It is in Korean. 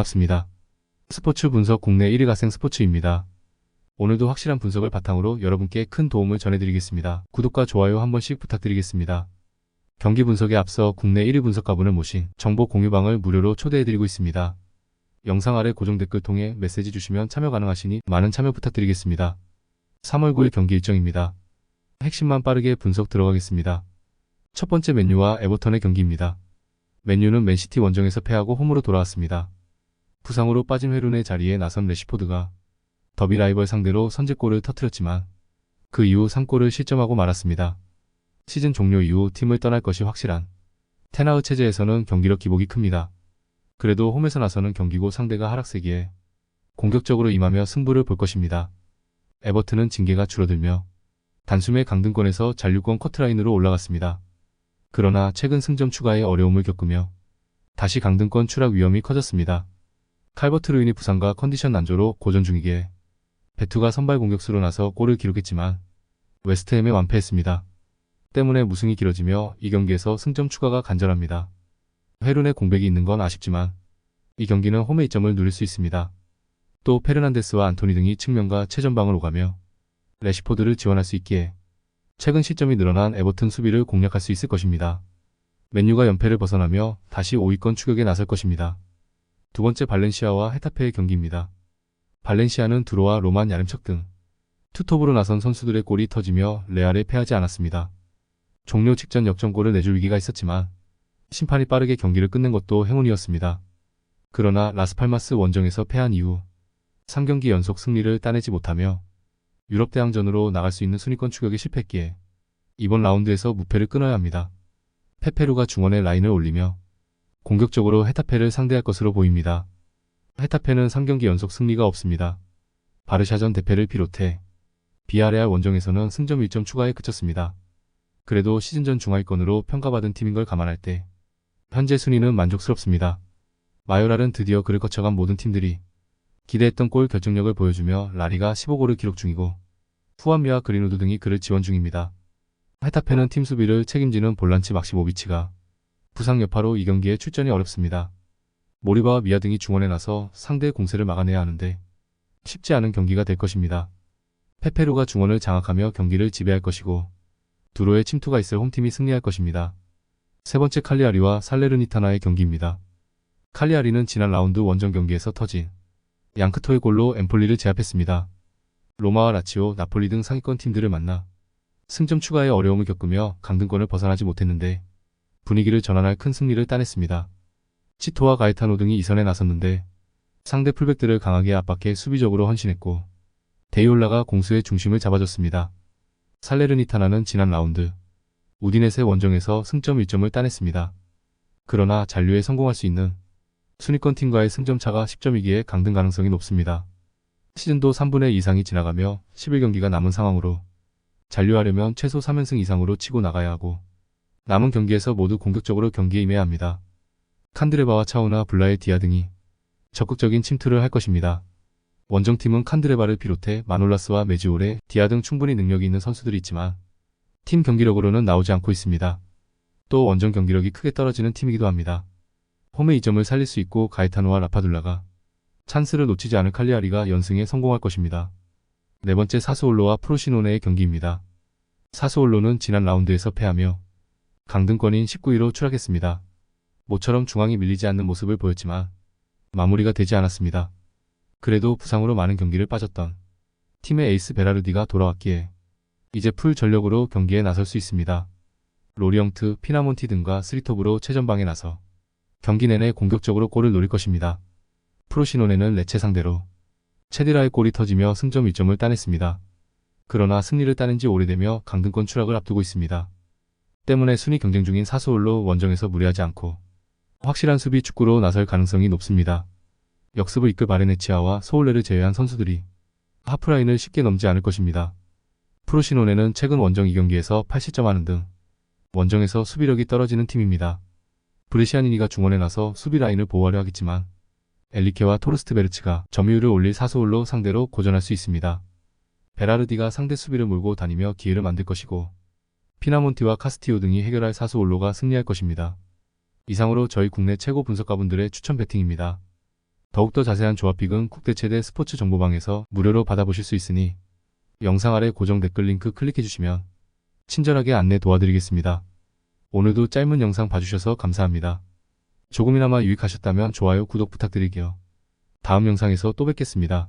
반갑습니다. 스포츠 분석 국내 1위 가생 스포츠입니다. 오늘도 확실한 분석을 바탕으로 여러분께 큰 도움을 전해드리겠습니다. 구독과 좋아요 한 번씩 부탁드리겠습니다. 경기 분석에 앞서 국내 1위 분석가분을 모신 정보 공유방을 무료로 초대해드리고 있습니다. 영상 아래 고정 댓글 통해 메시지 주시면 참여 가능하시니 많은 참여 부탁드리겠습니다. 3월 9일 경기 일정입니다. 핵심만 빠르게 분석 들어가겠습니다. 첫 번째 맨유와 에버턴의 경기입니다. 맨유는 맨시티 원정에서 패하고 홈으로 돌아왔습니다. 부상으로 빠진 회룬의 자리에 나선 레시포드가 더비 라이벌 상대로 선제골을 터뜨렸지만 그 이후 3골을 실점하고 말았습니다. 시즌 종료 이후 팀을 떠날 것이 확실한 테나흐 체제에서는 경기력 기복이 큽니다. 그래도 홈에서 나서는 경기고 상대가 하락세기에 공격적으로 임하며 승부를 볼 것입니다. 에버튼은 징계가 줄어들며 단숨에 강등권에서 잔류권 커트라인으로 올라갔습니다. 그러나 최근 승점 추가에 어려움을 겪으며 다시 강등권 추락 위험이 커졌습니다. 칼버트 루인이 부상과 컨디션 난조로 고전 중이기에 베투가 선발 공격수로 나서 골을 기록했지만 웨스트햄에 완패했습니다. 때문에 무승이 길어지며 이 경기에서 승점 추가가 간절합니다. 헤룬의 공백이 있는 건 아쉽지만 이 경기는 홈의 이점을 누릴 수 있습니다. 또 페르난데스와 안토니 등이 측면과 최전방을 오가며 레시포드를 지원할 수 있기에 최근 시점이 늘어난 에버튼 수비를 공략할 수 있을 것입니다. 맨유가 연패를 벗어나며 다시 5위권 추격에 나설 것입니다. 두 번째 발렌시아와 헤타페의 경기입니다. 발렌시아는 두로와 로만 야름척 등 투톱으로 나선 선수들의 골이 터지며 레알에 패하지 않았습니다. 종료 직전 역전골을 내줄 위기가 있었지만 심판이 빠르게 경기를 끝낸 것도 행운이었습니다. 그러나 라스팔마스 원정에서 패한 이후 3경기 연속 승리를 따내지 못하며 유럽 대항전으로 나갈 수 있는 순위권 추격에 실패했기에 이번 라운드에서 무패를 끊어야 합니다. 페페루가 중원에 라인을 올리며 공격적으로 헤타페를 상대할 것으로 보입니다. 헤타페는 3경기 연속 승리가 없습니다. 바르샤전 대패를 비롯해 비아레알 원정에서는 승점 1점 추가에 그쳤습니다. 그래도 시즌 전 중하위권으로 평가받은 팀인 걸 감안할 때 현재 순위는 만족스럽습니다. 마요랄은 드디어 그를 거쳐간 모든 팀들이 기대했던 골 결정력을 보여주며 라리가 15골을 기록 중이고 후안미와 그린우드 등이 그를 지원 중입니다. 헤타페는 팀 수비를 책임지는 볼란치 막시모비치가 부상 여파로 이 경기에 출전이 어렵습니다. 모리바와 미아 등이 중원에 나서 상대의 공세를 막아내야 하는데 쉽지 않은 경기가 될 것입니다. 페페루가 중원을 장악하며 경기를 지배할 것이고 두로의 침투가 있을 홈팀이 승리할 것입니다. 세 번째 칼리아리와 살레르니타나의 경기입니다. 칼리아리는 지난 라운드 원정 경기에서 터진 양크토의 골로 엠폴리를 제압했습니다. 로마와 라치오, 나폴리 등 상위권 팀들을 만나 승점 추가에 어려움을 겪으며 강등권을 벗어나지 못했는데 분위기를 전환할 큰 승리를 따냈습니다. 치토와 가이타노 등이 이선에 나섰는데 상대 풀백들을 강하게 압박해 수비적으로 헌신했고 데이올라가 공수의 중심을 잡아줬습니다. 살레르니타나는 지난 라운드 우디넷의 원정에서 승점 1점을 따냈습니다. 그러나 잔류에 성공할 수 있는 순위권 팀과의 승점 차가 10점이기에 강등 가능성이 높습니다. 시즌도 3분의 2 이상이 지나가며 11경기가 남은 상황으로 잔류하려면 최소 3연승 이상으로 치고 나가야 하고 남은 경기에서 모두 공격적으로 경기에 임해야 합니다. 칸드레바와 차우나 블라의 디아 등이 적극적인 침투를 할 것입니다. 원정팀은 칸드레바를 비롯해 마놀라스와 메지오레, 디아 등 충분히 능력이 있는 선수들이 있지만 팀 경기력으로는 나오지 않고 있습니다. 또 원정 경기력이 크게 떨어지는 팀이기도 합니다. 홈의 이점을 살릴 수 있고 가이타노와 라파둘라가 찬스를 놓치지 않을 칼리아리가 연승에 성공할 것입니다. 네 번째 사스올로와 프로시노네의 경기입니다. 사스올로는 지난 라운드에서 패하며 강등권인 19위로 추락했습니다. 모처럼 중앙이 밀리지 않는 모습을 보였지만 마무리가 되지 않았습니다. 그래도 부상으로 많은 경기를 빠졌던 팀의 에이스 베라르디가 돌아왔기에 이제 풀 전력으로 경기에 나설 수 있습니다. 로리영트, 피나몬티 등과 스리톱으로 최전방에 나서 경기 내내 공격적으로 골을 노릴 것입니다. 프로시노네는 레체 상대로 체디라의 골이 터지며 승점 1점을 따냈습니다. 그러나 승리를 따낸 지 오래되며 강등권 추락을 앞두고 있습니다. 때문에 순위 경쟁 중인 사수올로 원정에서 무리하지 않고 확실한 수비 축구로 나설 가능성이 높습니다. 역습을 이끌 바레네치아와 소울레를 제외한 선수들이 하프라인을 쉽게 넘지 않을 것입니다. 프로시노네는 최근 원정 2경기에서 8실점하는 등 원정에서 수비력이 떨어지는 팀입니다. 브레시아니니가 중원에 나서 수비 라인을 보호하려 하겠지만 엘리케와 토르스트베르츠가 점유율을 올릴 사소울로 상대로 고전할 수 있습니다. 베라르디가 상대 수비를 몰고 다니며 기회를 만들 것이고 피나몬티와 카스티오 등이 해결할 사소올로가 승리할 것입니다. 이상으로 저희 국내 최고 분석가분들의 추천 배팅입니다. 더욱더 자세한 조합픽은 국대 최대 스포츠 정보방에서 무료로 받아보실 수 있으니 영상 아래 고정 댓글 링크 클릭해주시면 친절하게 안내 도와드리겠습니다. 오늘도 짧은 영상 봐주셔서 감사합니다. 조금이나마 유익하셨다면 좋아요, 구독 부탁드릴게요. 다음 영상에서 또 뵙겠습니다.